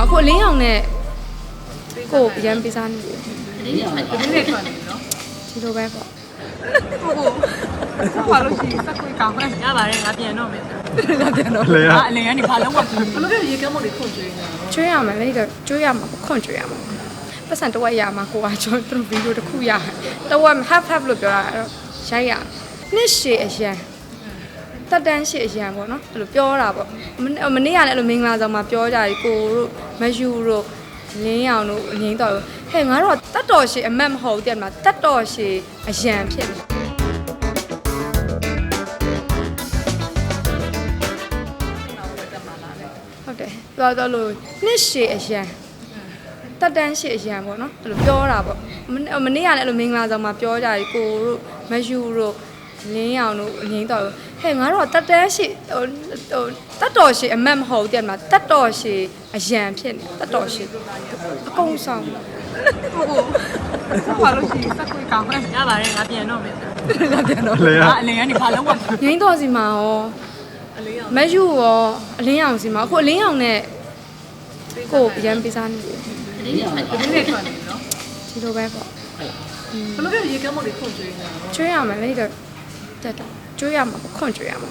အခုအလင်းအောင်နဲ့ကိုအရန်ပေးစားနေတယ်ဒီနေ့ထွက်နေနော်ဒီလိုပဲပေါ့ဘာလို့ရှိစက်ခွေးကောင်းလဲရပါတယ်ငါပြန်တော့မယ်ငါပြန်တော့လေရအလင်ကနေဘာလုံးဝဘယ်လိုလဲရေကမ်းမို့တွေခွန်ကျွေးနေကျွေးရမယ်လေတော့ကျွေးရမှာပေါ့ခွန့်ကျွေးရမှာပတ်စံတော့ရမှာကိုကကျွန်တော်ဗီဒီယိုတစ်ခုရတယ်တော့ half half လို့ပြောတာအဲ့တော့ရိုက်ရနှစ်ရှည်အရန် တက်တန်းရှည်အရန်ပေါ့နော်အဲ့လိုပြောတာပေါ့မနေ့မနေ့ကလည်းအဲ့လိုမင်္ဂလာဆောင်မှာပြောကြတယ်ကိုတို့မယူတို့လင်းအောင်တို့အငိမ့်တော်တို့ဟဲ့ငါတို့ကတက်တော်ရှည်အမတ်မဟုတ်ဘူးတဲ့မလားတက်တော်ရှည်အရန်ဖြစ်နေဟုတ်တယ်ပြောတော့လို့နှစ်ရှည်အရန်တက်တန်းရှည်အရန်ပေါ့နော်အဲ့လိုပြောတာပေါ့မနေ့မနေ့ကလည်းအဲ့လိုမင်္ဂလာဆောင်မှာပြောကြတယ်ကိုတို့မယူတို့ လင်းအောင်တို့အငိမ့်တော်တို့ဟဲ့ငါတို့ကတက်တန်းရှည်ဟိုဟိုတက်တော်ရှည်အမတ်မဟုတ်ဘူးတဲ့မလားတက်တော်ရှည်အရန်ဖြစ်နေတက်တော်ရှည်အကုန်ဆောင်ဘာလို့ရှိစက်ခွေးကောင်းလဲရပါတယ်ငါပြန်တော့မယ်ငါပြန်တော့လေရအလင်ကနေဘာလုံးဝငိမ့်တော်စီမှာရောအလင်ရောမယူရောအလင်းအောင်စီမှာအခုအလင်းအောင်နဲ့ကိုအရန်ပေးစားနေတယ်ဒီနေ့ထွက်ဒီနေ့ထွက်နေနော်ဒီလိုပဲပေါ့ဘယ်လိုလဲရေကမ်းမို့တွေခွန်ကျွေးနေကျွေးရမယ်လေတော့ တက်တော့ကျွေးရမှာပေါ့ခွန့်ကျွေးရမှာ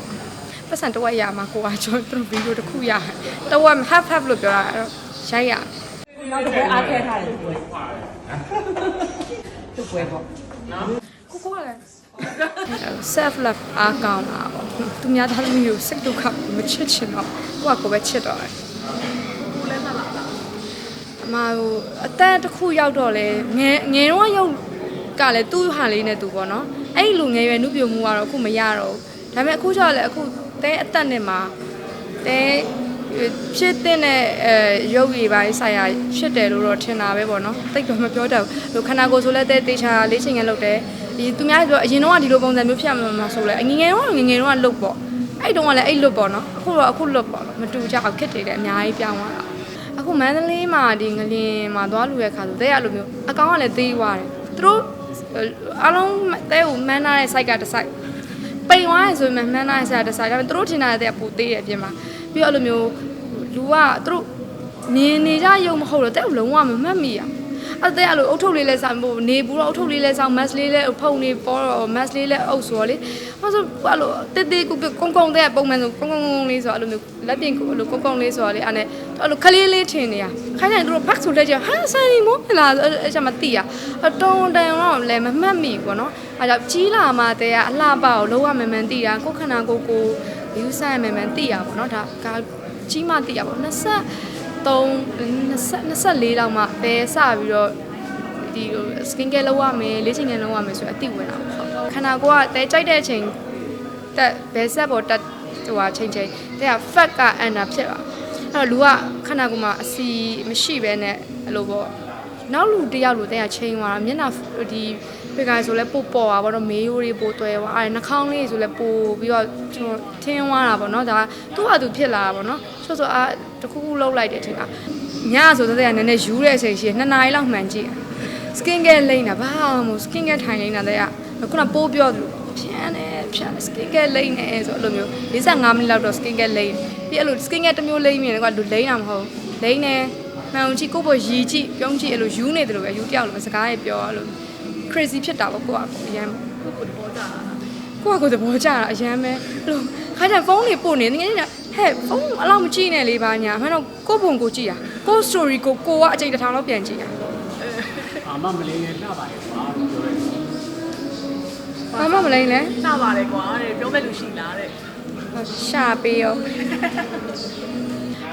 ပတ်စံတော့ရမှာကိုကကျွန်တော်ဗီဒီယိုတစ်ခုရတယ်တော့ half half လို့ပြောတာအဲ့တော့ရိုက်ရနောက်တစ်ပွဲအားခဲထားတယ်သူပွဲပေါ့ကိုကိုကလည်း self love အားကောင်းတာပေါ့သူများသားသမီးကိုစိတ်ဒုက္ခမချစ်ချင်တော့ကိုကကိုပဲချစ်တော့တယ်အမဟိုအသက်တစ်ခုရောက်တော့လေငယ်ငယ်တော့ရုပ်ကလည်းသူ့ဟာလေးနဲ့သူပေါ့နော် အဲ့ဒီလူငယ်ရွယ်နှုတ်ပြမှုကတော့အခုမရတော့ဘူးဒါပေမဲ့အခုကျတော့လေအခုတဲအသက်နဲ့မှာတဲဖြစ်တဲ့နဲ့အဲရုပ်ရည်ပိုင်းဆိုင်ရာဖြစ်တယ်လို့တော့ထင်တာပဲပေါ့နော်တိတ်တော့မပြောတတ်ဘူးလို့ခန္ဓာကိုယ်ဆိုလဲတဲတေချာလေးချိန်ငယ်လုပ်တယ်ဒီသူများပြောအရင်တော့ကဒီလိုပုံစံမျိုးဖြစ်မှာမှာဆိုလဲငငယ်တော့ငငယ်တော့လုတ်ပေါ့အဲ့တုန်းကလည်းအဲ့လုတ်ပေါ့နော်အခုတော့အခုလုတ်ပေါ့မတူကြအောင်ခက်တယ်တဲ့အများကြီးပြောင်းသွားတာအခုမန္တလေးမှာဒီငလင်မှာသွားလူရဲ့ခါဆိုတဲ့ရလိုမျိုးအကောင်ကလည်းသေးသွားတယ်သူတို့ အားလုံးတဲကိုမန်းထားတဲ့ site ကတစ် site ပိန်သွားရင်ဆိုရင်မှန်းထားတဲ့ site တစ် site ဒါပေမဲ့သူတို့ထင်တာတဲ့ပိုသေးတယ်အပြင်မှာပြီးတော့အဲ့လိုမျိုးလူကသူတို့မြင်နေကြရုံမဟုတ်တော့တဲ့လုံးဝမမှတ်မိရ အဲ့တဲ့အဲ့လိုအုတ်ထုတ်လေးလဲဆောင်ဖို့နေဘူးတော့အုတ်ထုတ်လေးလဲဆောင် mask လေးလဲဖုံနေပေါ်တော့ mask လေးလဲအုပ်ဆိုတော့လေဟောဆိုအဲ့လိုတေးတေးကုကုကုန်းကုန်းတဲ့ပုံမှန်ဆိုကုန်းကုန်းကုန်းလေးဆိုအဲ့လိုမျိုးလက်ပြင်ကိုအဲ့လိုကုန်းကုန်းလေးဆိုတော့လေအဲ့နဲ့အဲ့လိုခလေးလေးထင်နေရခိုင်းတယ်သူတို့ back ဆိုလက်ကြဟာဆန်နီမိုးမလားအဲ့ချက်မသိရအတုံးတန်တော့လည်းမမှတ်မိဘူးနော်အဲ့ကြောင့်ကြီးလာမှတဲ့ကအလှပကိုလုံးဝမမှန်သိတာကိုယ်ခန္ဓာကိုယ်ကိုယူဆရမှန်မှန်သိရပါတော့ဒါကကြီးမှသိရပါ20 3 24လောက်မှပဲစပြီးတော့ဒီဟို skin care လုပ်ရမယ်လေ့ကျင့်ခန်းလုပ်ရမယ်ဆိုအသိဝင်တာပေါ့ဟုတ်ခန္ဓာကိုယ်ကတဲကြိုက်တဲ့အချိန်တက်ဘယ်ဆက်ပေါ်တက်ဟိုဟာချိန်ချိန်တဲ့က fat ကအန်တာဖြစ်သွားအဲ့တော့လူကခန္ဓာကိုယ်မှာအစီမရှိဘဲနဲ့အဲ့လိုပေါ့နောက်လူတစ်ယောက်လိုတဲ့ကချိန်သွားတာမျက်နှာဒီ ပေကိုင်ဆိုလဲပို့ပေါ်ပါဘောတော့မေးရိုးတွေပို့တွဲသွားအဲ့နှာခေါင်းလေးဆိုလဲပို့ပြီးတော့ကျွန်တော်ထင်းသွားတာပေါ့နော်ဒါကသူ့ဟာသူဖြစ်လာတာပေါ့နော်ဆိုဆိုအာတခုခုလောက်လိုက်တဲ့အချိန်ကညဆိုတဲ့ကနည်းနည်းယူတဲ့အချိန်ရှိတယ်နှစ်နာရီလောက်မှန်ကြည့် skin care လိမ့်တာဘာမှမဟုတ် skin care ထိုင်လိမ့်တာတဲ့ကခုနပိုးပြောသလိုဖြန်းတယ်ဖြန်းတယ် skin care လိမ့်နေဆိုအဲ့လိုမျိုး45မိနစ်လောက်တော့ skin care လိမ့်ပြီးအဲ့လို skin care တစ်မျိုးလိမ့်မြင်တယ်ကွာလူလိမ့်တာမဟုတ်လိမ့်နေမှန်အောင်ကြည့်ကိုယ့်ဘောရီကြည့်ပြုံးကြည့်အဲ့လိုယူနေတယ်လို့ပဲယူတယောက်လိုပဲစကားရေးပြောအဲ့လို crazy ဖြစ်တာပေါ့ကိုကအရန်ကိုကိုပေါ်တာကိုကကိုသဘောကျတာအရန်ပဲအဲ့လိုခါကျဖုန်းလေးပို့နေငယ်နေတာဟဲ့ဖုန်းအလောက်မကြည့်နဲ့လေပါညာမှန်တော့ကိုယ့်ပုံကိုကြည့်တာကိုယ့် story ကိုကိုကအချိန်တစ်ထောင်လောက်ပြန်ကြည့်တာအာမမလေးငယ်လှပါရဲ့ကွာလို့ပြောတယ်ဘာမှမလိမ့်လဲနှပါလေကွာတဲ့ပြောမဲ့လူရှိလားတဲ့ရှာပေးရော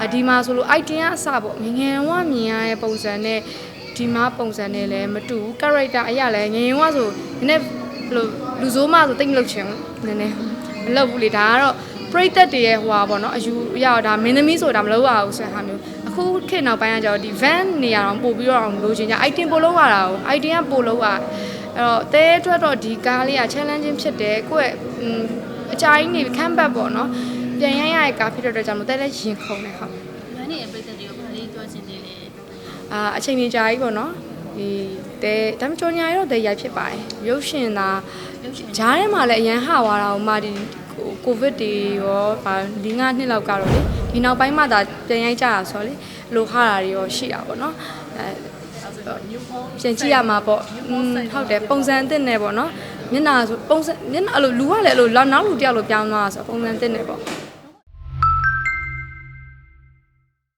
အဒီမှာဆိုလို့ item ကအစပေါ့ငယ်ငယ်ဝမြင်ရတဲ့ပုံစံနဲ့ ဒီမှာပုံစံနဲ့လည်းမတူဘူး character အရာလည်းငယ်ငယ်ဝဆိုနည်းနည်းဘယ်လိုလူစိုးမဆိုတိတ်မလုပ်ချင်ဘူးနည်းနည်းမလုပ်ဘူးလေဒါကတော့ပရိသတ်တွေရဲ့ဟိုပါပေါ့နော်အယူအရာဒါမင်းသမီးဆိုတာမလုပ်ရဘူးဆိုတဲ့ဟာမျိုးအခုခေတ်နောက်ပိုင်းကကျတော့ဒီ van နေရာတော့ပို့ပြီးတော့အောင်လိုချင်ကြ item ပို့လို့ရတာကို item ကပို့လို့ရအဲ့တော့တဲအတွက်တော့ဒီကားလေးက challenging ဖြစ်တယ်ကိုယ့်ရဲ့อืมအကြိုင်းနေခမ်းဘတ်ပေါ့နော်ပြန်ရရရဲ့ကားဖြစ်တဲ့အတွက်ကြောင့်မို့တဲလဲရင်ခုန်နေဟုတ်။မနေ့ပြည်သက်တွေကိုဗာလေးပြောချင်တယ်လေ အာအချိန်ကြီးကြာကြီးပေါ့နော်ဒီတဲဒါမှကြော်ညာရတော့တဲရိုက်ဖြစ်ပါတယ်ရုပ်ရှင်သာဂျားထဲမှာလည်းအရန်ဟွာတာဟိုမာဒီကိုဗစ်တွေရောဗာ၄-၅နှစ်လောက်ကတော့လေဒီနောက်ပိုင်းမှသာပြန်ရိုက်ကြတာဆိုတော့လေအဲ့လိုဟာတာတွေရောရှိတာပေါ့နော်အဲပြန်ကြည့်ရမှာပေါ့อืมဟုတ်တယ်ပုံစံအသစ်နဲ့ပေါ့နော်မျက်နှာဆိုပုံစံမျက်နှာအဲ့လိုလူကလည်းအဲ့လိုနောက်လူတစ်ယောက်လိုပြောင်းသွားတာဆိုတော့ပုံစံအသစ်နဲ့ပေါ့